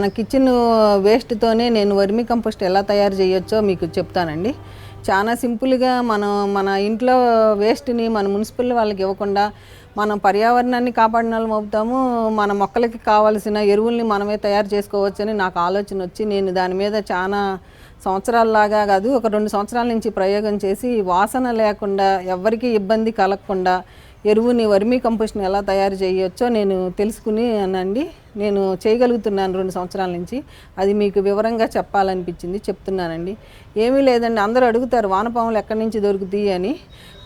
మన కిచెన్ వేస్ట్తోనే నేను వర్మి కంపోస్ట్ ఎలా తయారు చేయొచ్చో మీకు చెప్తానండి. చాలా సింపుల్గా మనం మన ఇంట్లో వేస్ట్ని మన మున్సిపల్ వాళ్ళకి ఇవ్వకుండా మనం పర్యావరణాన్ని కాపాడిన వాళ్ళం అవుతాము. మన మొక్కలకి కావాల్సిన ఎరువుల్ని మనమే తయారు చేసుకోవచ్చని నాకు ఆలోచన వచ్చి నేను దాని మీద చాలా సంవత్సరాలలాగా కాదు ఒక రెండు సంవత్సరాల నుంచి ప్రయోగం చేసి వాసన లేకుండా ఎవ్వరికీ ఇబ్బంది కలగకుండా ఎరువుని వర్మీ కంపోస్ట్ని ఎలా తయారు చేయొచ్చో నేను తెలుసుకుని అనండి. నేను చేయగలుగుతున్నాను రెండు సంవత్సరాల నుంచి. అది మీకు వివరంగా చెప్పాలనిపించింది చెప్తున్నానండి. ఏమీ లేదండి అందరూ అడుగుతారు వానపాములు ఎక్కడి నుంచి దొరుకుతాయి అని.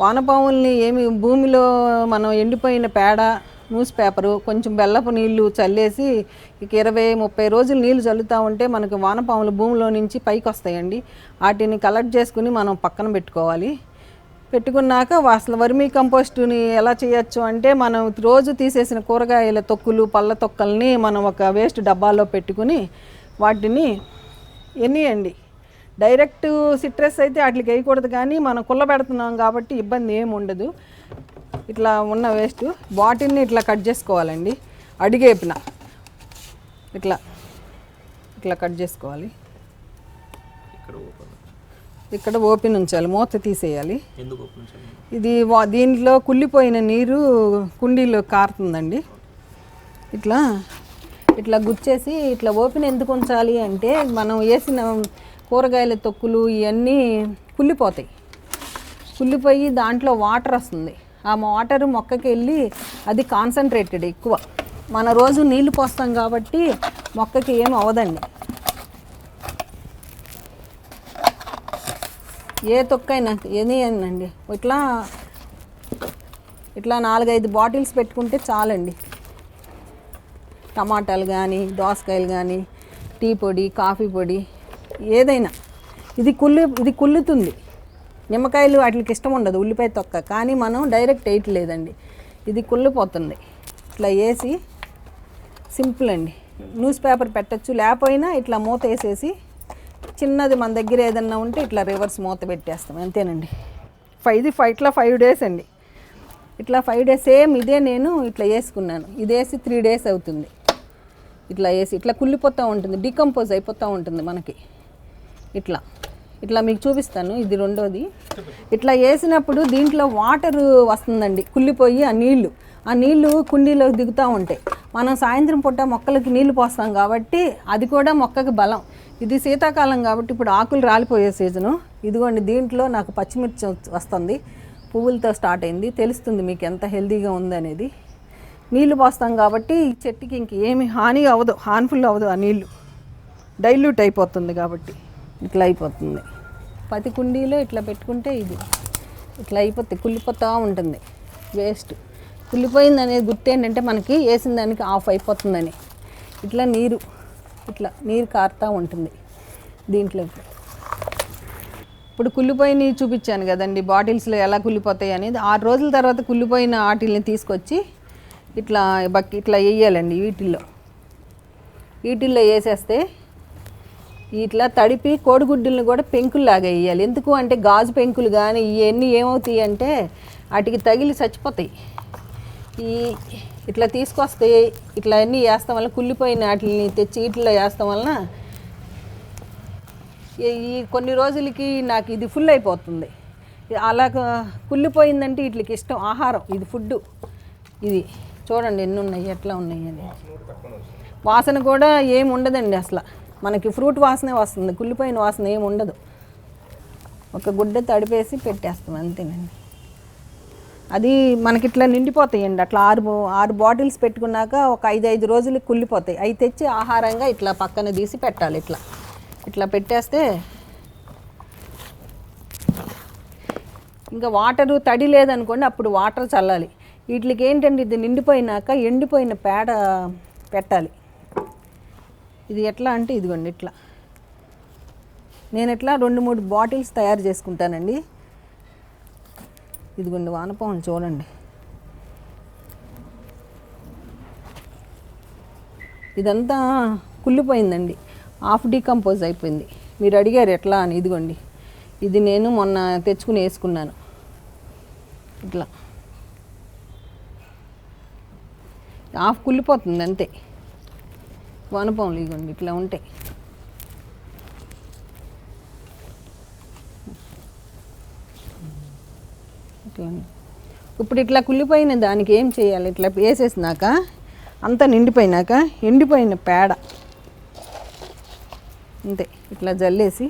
వానపాముల్ని ఏమి భూమిలో మనం ఎండిపోయిన పేడ న్యూస్ పేపరు కొంచెం బెల్లపు నీళ్ళు చల్లేసి ఇక ఇరవై ముప్పై రోజులు నీళ్ళు చల్లుతూ ఉంటే మనకు వానపాములు భూమిలో నుంచి పైకి వస్తాయండి వాటిని కలెక్ట్ చేసుకుని మనం పక్కన పెట్టుకోవాలి. పెట్టుకున్నాక అసలు వర్మీ కంపోస్టుని ఎలా చేయొచ్చు అంటే మనం రోజు తీసేసిన కూరగాయల తొక్కులు పళ్ళ తొక్కల్ని మనం ఒక వేస్ట్ డబ్బాలో పెట్టుకుని వాటిని ఎన్నియండి డైరెక్ట్ సిట్రస్ అయితే వాటికి వేయకూడదు కానీ మనం కుల్లబెడుతున్నాం కాబట్టి ఇబ్బంది ఏమి ఉండదు. ఇట్లా ఉన్న వేస్ట్ బాటిల్ని ఇట్లా కట్ చేసుకోవాలండి. అడిగేపిన. ఇట్లా ఇట్లా కట్ చేసుకోవాలి. ఇక్కడ ఇక్కడ ఓపెన్ ఉంచాలి మూత తీసేయాలి. ఇది వా- దీంట్లో కుళ్ళిపోయిన నీరు కుండీలో కారుతుందండి. ఇట్లా ఇట్లా గుచ్చేసి ఇట్లా ఓపెన్ ఎందుకు ఉంచాలి అంటే మనం వేసిన కూరగాయల తొక్కులు ఇవన్నీ కుళ్ళిపోతాయి. కుళ్ళిపోయి దాంట్లో వాటర్ వస్తుంది. ఆ వాటర్ మొక్కకి వెళ్ళి అది కాన్సన్ట్రేటెడ్ ఎక్కువ. మన రోజు నీళ్ళు పోస్తాం కాబట్టి మొక్కకి ఏం అవ్వదండి. ఏ తొక్కైనా ఏది అండి. ఇట్లా ఇట్లా నాలుగైదు బాటిల్స్ పెట్టుకుంటే చాలండి. టమాటాలు కానీ దోసకాయలు కానీ టీ పొడి కాఫీ పొడి ఏదైనా. ఇది కుళ్ళు ఇది కుళ్ళుతుంది. నిమ్మకాయలు వాటికి ఇష్టం ఉండదు ఉల్లిపాయ తొక్క. కానీ మనం డైరెక్ట్ వేయట్లేదండి ఇది కుళ్ళిపోతుంది. ఇట్లా వేసి సింపుల్ అండి. న్యూస్ పేపర్ పెట్టచ్చు. లేకపోయినా ఇట్లా మూత వేసేసి చిన్నది మన దగ్గర ఏదన్నా ఉంటే ఇట్లా రివర్స్ మూత పెట్టేస్తాం. అంతేనండి. ఫైవ్ ఇది ఫైవ్ ఇట్లా ఫైవ్ డేస్ అండి. ఇట్లా ఫైవ్ డేస్ సేమ్ ఇదే నేను ఇట్లా వేసుకున్నాను. ఇది వేసి త్రీ డేస్ అవుతుంది. ఇట్లా వేసి ఇట్లా కుళ్ళిపోతూ ఉంటుంది డికంపోజ్ అయిపోతూ ఉంటుంది మనకి. ఇట్లా. ఇట్లా మీకు చూపిస్తాను ఇది రెండోది. ఇట్లా వేసినప్పుడు దీంట్లో వాటర్ వస్తుందండి కుళ్ళిపోయి ఆ నీళ్ళు ఆ నీళ్ళు కుండీలో దిగుతూ ఉంటాయి. మనం సాయంత్రం పూట మొక్కలకి నీళ్ళు పోస్తాం కాబట్టి అది కూడా మొక్కకి బలం. ఇది శీతాకాలం కాబట్టి ఇప్పుడు ఆకులు రాలిపోయే సీజను. ఇదిగోండి దీంట్లో నాకు పచ్చిమిర్చి వస్తుంది. పువ్వులతో స్టార్ట్ అయింది. తెలుస్తుంది మీకు ఎంత హెల్తీగా ఉందనేది నీళ్ళు పోస్తాం కాబట్టి ఈ చెట్టుకి ఇంక ఏమి హాని అవ్వదు హార్మ్ఫుల్ అవ్వదు ఆ నీళ్ళు. డైల్యూట్ అయిపోతుంది కాబట్టి ఇట్లా అయిపోతుంది. పది కుండీలో ఇట్లా పెట్టుకుంటే ఇది. ఇట్లా అయిపోతుంది కుళ్ళిపోతూ ఉంటుంది. వేస్ట్. కుళ్ళిపోయింది అనేది గుర్తు ఏంటంటే మనకి వేసిన దానికి ఆఫ్ అయిపోతుందని. ఇట్లా నీరు ఇట్లా నీరు కారుతూ ఉంటుంది దీంట్లో ఇప్పుడు కుళ్ళిపోయినవి చూపించాను కదండి బాటిల్స్లో ఎలా కుళ్ళిపోతాయి అనేది. ఆరు రోజుల తర్వాత కుళ్ళిపోయిన వాటిల్ని తీసుకొచ్చి ఇట్లా బక్ ఇట్లా వేయాలండి వీటిల్లో. వీటిల్లో వేసేస్తే ఇట్లా తడిపి కోడిగుడ్డులను కూడా పెంకుల్లాగా వేయాలి. ఎందుకు అంటే గాజు పెంకులు కానీ ఇవన్నీ ఏమవుతాయి అంటే వాటికి తగిలి చచ్చిపోతాయి. ఈ ఇట్లా తీసుకొస్తే ఇట్లా అన్నీ వేస్తాం వల్ల కుళ్ళిపోయిన వాటిని తెచ్చి ఇట్లా వేస్తాం వలన ఈ- ఈ కొన్ని రోజులకి నాకు ఇది ఫుల్ అయిపోతుంది. అలా కుళ్ళిపోయిందంటే వీటికి ఇష్టం ఆహారం ఇది ఫుడ్ ఇది చూడండి ఎన్ని ఉన్నాయి ఎట్లా ఉన్నాయి అని. వాసన కూడా ఏమి ఉండదండి అసలు. మనకి ఫ్రూట్ వాసనే వస్తుంది కుళ్ళిపోయిన వాసన ఏమి ఉండదు. ఒక గుడ్డ తడిపేసి పెట్టేస్తాం అంతేనండి. అది మనకి ఇట్లా నిండిపోతాయండి. అట్లా ఆరు ఆరు బాటిల్స్ పెట్టుకున్నాక ఒక ఐదు ఐదు రోజులు కుళ్ళిపోతాయి. అవి తెచ్చి ఆహారంగా ఇట్లా పక్కన తీసి పెట్టాలి ఇట్లా. ఇట్లా పెట్టేస్తే ఇంకా వాటరు తడి లేదనుకోండి అప్పుడు వాటర్ చల్లాలి. వీటికి ఏంటంటే ఇది నిండిపోయినాక ఎండిపోయిన పేడ పెట్టాలి. ఇది ఎట్లా అంటే ఇదిగోండి ఇట్లా. నేను ఇట్లా రెండు మూడు బాటిల్స్ తయారు చేసుకుంటానండి. ఇదిగోండి వానపాములు చూడండి. ఇదంతా కుళ్ళిపోయిందండి. హాఫ్ డీకంపోజ్ అయిపోయింది. మీరు అడిగారు ఎట్లా అని ఇదిగోండి. ఇది నేను మొన్న తెచ్చుకుని వేసుకున్నాను. ఇట్లా. హాఫ్ కుళ్ళిపోతుంది అంతే. వానపాములు ఇదిగోండి ఇట్లా ఉంటాయి. ఇట్లా ఇప్పుడు ఇట్లా కుళ్ళిపోయిన దానికి ఏం చేయాలి? ఇట్లా వేసేసినాక అంతా నిండిపోయినాక ఎండిపోయిన పేడ. అంతే ఇట్లా జల్లేసి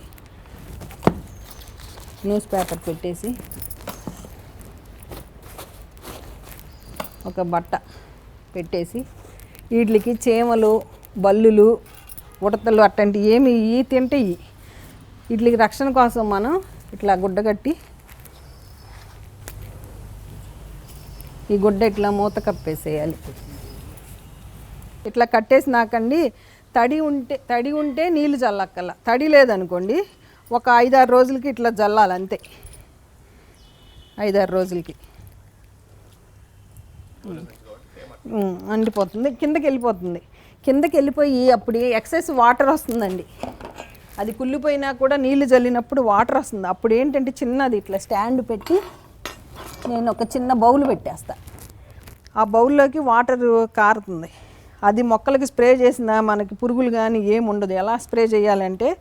న్యూస్ పేపర్ పెట్టేసి ఒక బట్ట పెట్టేసి వీటికి చీమలు బల్లులు ఉడతలు అట్లాంటివి ఏమి ఇవి తింటే వీటికి రక్షణ కోసం మనం ఇట్లా గుడ్డ ఈ గుడ్డ ఇట్లా మూత కప్పేసేయాలి. ఇట్లా కట్టేసినాకండి తడి ఉంటే తడి ఉంటే నీళ్ళు చల్లక్కల తడి లేదనుకోండి ఒక ఐదారు రోజులకి ఇట్లా జల్లాలి అంతే. ఐదారు రోజులకి. అండిపోతుంది అంటిపోతుంది కిందకి వెళ్ళిపోతుంది. కిందకి వెళ్ళిపోయి అప్పుడు ఎక్సెస్ వాటర్ వస్తుందండి. అది కుళ్ళిపోయినా కూడా నీళ్ళు చల్లినప్పుడు వాటర్ వస్తుంది. అప్పుడు ఏంటంటే చిన్నది ఇట్లా స్టాండ్ పెట్టి నేను ఒక చిన్న బౌల్ పెట్టేస్తా. ఆ బౌల్లోకి వాటర్ కారుతుంది. అది మొక్కలకి స్ప్రే చేసిన మనకి పురుగులు కానీ ఏమి ఉండదు. ఎలా స్ప్రే చేయాలంటే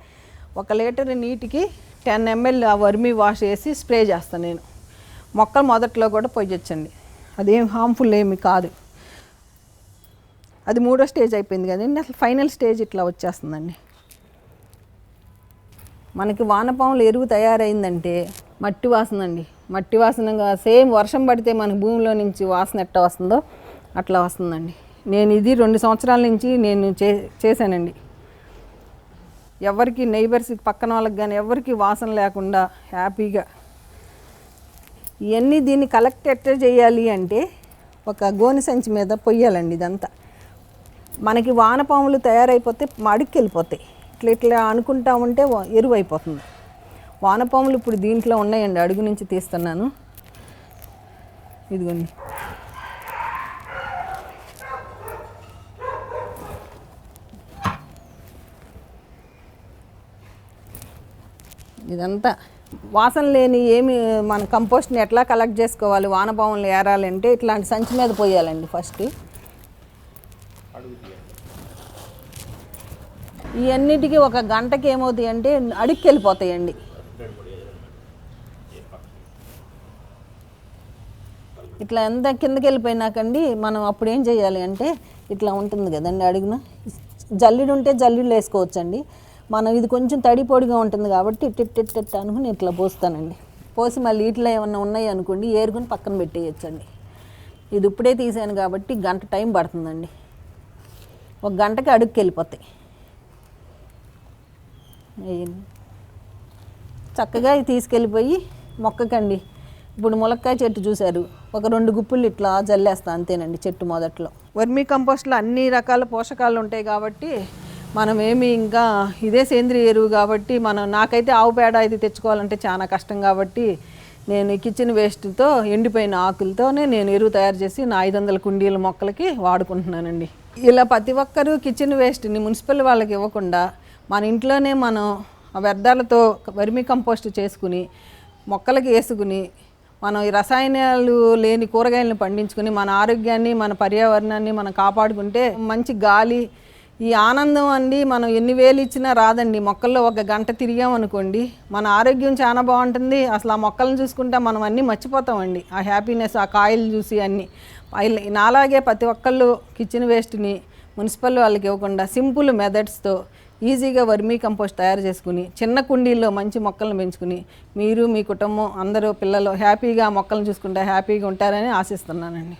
ఒక లీటర్ నీటికి టెన్ ఎంఎల్ ఆ వర్మీ వాష్ వేసి స్ప్రే చేస్తాను నేను. మొక్కలు మొదట్లో కూడా పొయ్యొచ్చండి అదేం హార్మ్ఫుల్ ఏమి కాదు. అది మూడో స్టేజ్ అయిపోయింది కదండి. అసలు ఫైనల్ స్టేజ్ ఇట్లా వచ్చేస్తుందండి. మనకి వానపాములు ఎరువు తయారైందంటే మట్టి వాసన అండి. మట్టి వాసనగా సేమ్ వర్షం పడితే మన భూమిలో నుంచి వాసన ఎట్ట వస్తుందో అట్లా వస్తుందండి. నేను ఇది రెండు సంవత్సరాల నుంచి నేను చే చేశానండి. ఎవరికి నైబర్స్ పక్కన వాళ్ళకి కానీ ఎవరికి వాసన లేకుండా హ్యాపీగా. ఇవన్నీ దీన్ని కలెక్ట్ ఎట్లా చేయాలి అంటే ఒక గోని సంచి మీద పొయ్యాలండి ఇదంతా. మనకి వానపాములు తయారైపోతే అడుక్కి వెళ్ళిపోతాయి ఇట్లా ఇట్లా అనుకుంటా ఉంటే ఎరువైపోతుంది ఎరువు అయిపోతుంది. వానపాములు ఇప్పుడు దీంట్లో ఉన్నాయండి అడుగు నుంచి తీస్తున్నాను. ఇదిగోండి. ఇదంతా వాసన లేని ఏమి మన కంపోస్ట్ని ఎట్లా కలెక్ట్ చేసుకోవాలి వానపాములు ఏరాలంటే ఇట్లాంటి సంచి మీద పోయాలండి ఫస్ట్ ఇవన్నిటికీ ఒక గంటకి ఏమవుతాయి అంటే అడుక్కి వెళ్ళిపోతాయండి ఇట్లా ఎంత కిందకి వెళ్ళిపోయినాకండి మనం అప్పుడు ఏం చేయాలి అంటే ఇట్లా ఉంటుంది కదండి అడుగున. జల్లిడు ఉంటే జల్లిళ్ళు వేసుకోవచ్చండి. మనం ఇది కొంచెం తడి పొడిగా ఉంటుంది కాబట్టి ఇట్ అనుకుని ఇట్లా పోస్తానండి. పోసి మళ్ళీ ఇట్లా ఏమన్నా ఉన్నాయి అనుకోండి ఏరుకుని పక్కన పెట్టేయచ్చండి. ఇది ఇప్పుడే తీసాను కాబట్టి గంట టైం పడుతుందండి. ఒక గంటకి అడుగుకి వెళ్ళిపోతాయి. చక్కగా ఇది తీసుకెళ్ళిపోయి మొక్కకండి. ఇప్పుడు ములక్కాయ చెట్టు చూశారు. ఒక రెండు గుప్పులు ఇట్లా జల్లేస్తా అంతేనండి చెట్టు మొదట్లో. వర్మీ కంపోస్ట్లో అన్ని రకాల పోషకాలు ఉంటాయి కాబట్టి మనం ఏమి ఇంకా ఇదే సేంద్రియ ఎరువు కాబట్టి మనం నాకైతే ఆవు పేడ ఇది తెచ్చుకోవాలంటే చాలా కష్టం కాబట్టి నేను కిచెన్ వేస్ట్తో ఎండిపోయిన ఆకులతోనే నేను ఎరువు తయారు చేసి నా ఐదు వందల కుండీల మొక్కలకి వాడుకుంటున్నానండి. ఇలా ప్రతి ఒక్కరూ కిచెన్ వేస్ట్ని మున్సిపల్ వాళ్ళకి ఇవ్వకుండా మన ఇంట్లోనే మనం ఆ వ్యర్థాలతో వర్మీ కంపోస్ట్ చేసుకుని మొక్కలకి వేసుకుని మనం ఈ రసాయనాలు లేని కూరగాయలను పండించుకుని మన ఆరోగ్యాన్ని మన పర్యావరణాన్ని మనం కాపాడుకుంటే మంచి గాలి ఈ ఆనందం అండి. మనం ఎన్ని వేలు ఇచ్చినా రాదండి. మొక్కల్లో ఒక గంట తిరిగామనుకోండి మన ఆరోగ్యం చాలా బాగుంటుంది. అసలు ఆ మొక్కలను చూసుకుంటే మనం అన్నీ మర్చిపోతామండి. ఆ హ్యాపీనెస్ ఆ కాయలు చూసి అన్నీ. నాలాగే ప్రతి ఒక్కళ్ళు కిచెన్ వేస్ట్ని మున్సిపల్ వాళ్ళకి ఇవ్వకుండా సింపుల్ మెథడ్స్తో ఈజీగా వర్మీ కంపోస్ట్ తయారు చేసుకుని చిన్న కుండీల్లో మంచి మొక్కలను పెంచుకుని మీరు మీ కుటుంబం అందరూ పిల్లలు హ్యాపీగా మొక్కలను చూసుకుంటే హ్యాపీగా ఉంటారని ఆశిస్తున్నానండి.